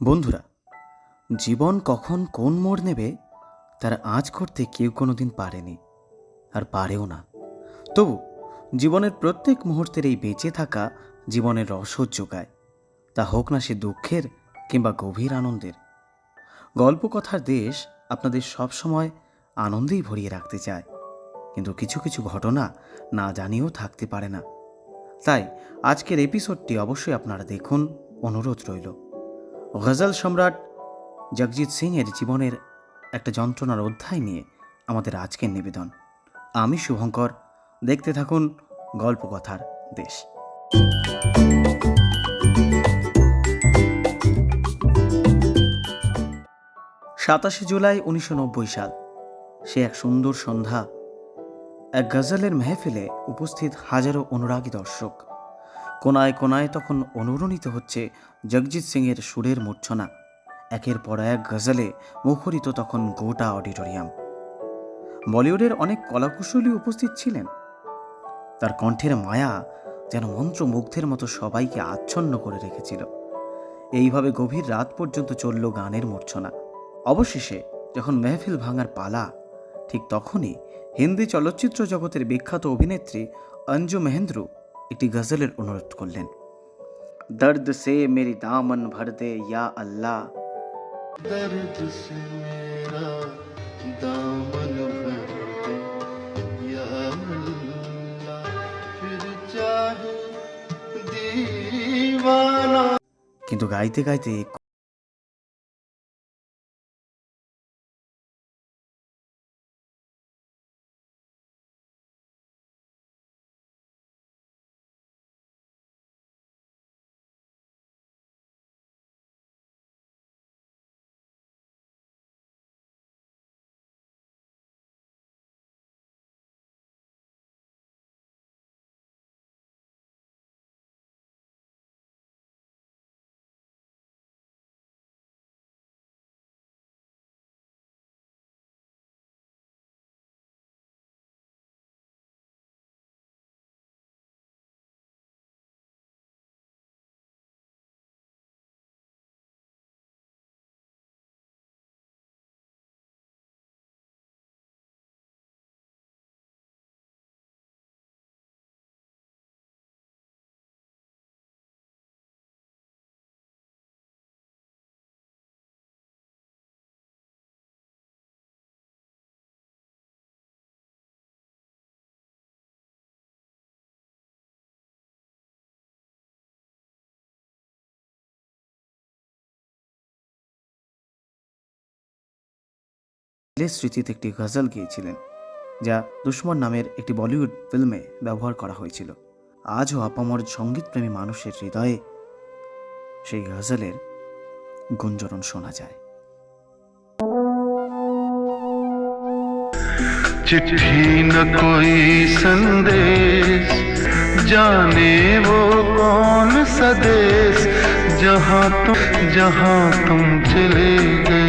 বন্ধুরা, জীবন কখন কোন মোড় নেবে, তার আঁচ করতে কেউ কোনোদিন পারেনি, আর পারেও না। তবু, জীবনের প্রত্যেক মুহূর্তের এই বেঁচে থাকা জীবনের রসদ যোগায়। তা হোক না সে দুঃখের কিংবা গভীর আনন্দের। গল্পকথার দেশ আপনাদের সব সময় আনন্দেই ভরিয়ে রাখতে চায়, কিন্তু কিছু কিছু ঘটনা না জানিয়েও থাকতে পারে না। তাই আজকের এপিসোডটি অবশ্যই আপনারা দেখুন, অনুরোধ রইল। গজল সম্রাট জগজিৎ সিং এর জীবনের একটা যন্ত্রণার অধ্যায় নিয়ে আমাদের আজকের নিবেদন। আমি শুভঙ্কর, দেখতে থাকুন গল্পকথার দেশ। সাতাশে জুলাই উনিশশো নব্বই সাল, সে এক সুন্দর সন্ধ্যা, এক গজলের মেহফিলে উপস্থিত হাজারো অনুরাগী দর্শক। কোনায় কোনায় তখন অনুরণিত হচ্ছে জগজিৎ সিংয়ের সুরের মূর্ছনা। একের পর এক গজলে মুখরিত তখন গোটা অডিটোরিয়াম। বলিউডের অনেক কলাকুশলী উপস্থিত ছিলেন। তার কণ্ঠের মায়া যেন মন্ত্রমুগ্ধের মতো সবাইকে আচ্ছন্ন করে রেখেছিল। এইভাবে গভীর রাত পর্যন্ত চলল গানের মূর্ছনা। অবশেষে যখন মেহফিল ভাঙার পালা, ঠিক তখনই হিন্দি চলচ্চিত্র জগতের বিখ্যাত অভিনেত্রী অঞ্জু মেহেন্দ্রু একটি গজলের অনুরোধ করলেন দর্দ সে মেরি দামন ভর দে ইয়া আল্লাহ দর্দ সে মেরা দামন ভর দে ইয়া আল্লাহ ফির চাহে দीवाना কিন্তু গাইতে গাইতে ছেলের স্মৃতিতে একটি গজল গিয়েছিলেন যা দুশ্মন নামের একটি বলিউড ফিল্মে ব্যবহার করা হয়েছিল আজও আপামর সঙ্গীতপ্রেমী মানুষের হৃদয়ে সেই গজলের গুঞ্জরণ শোনা যায় चिट्ठी न कोई संदेश जाने वो कौन सा देश जहाँ तुम जहाँ तुम चले गई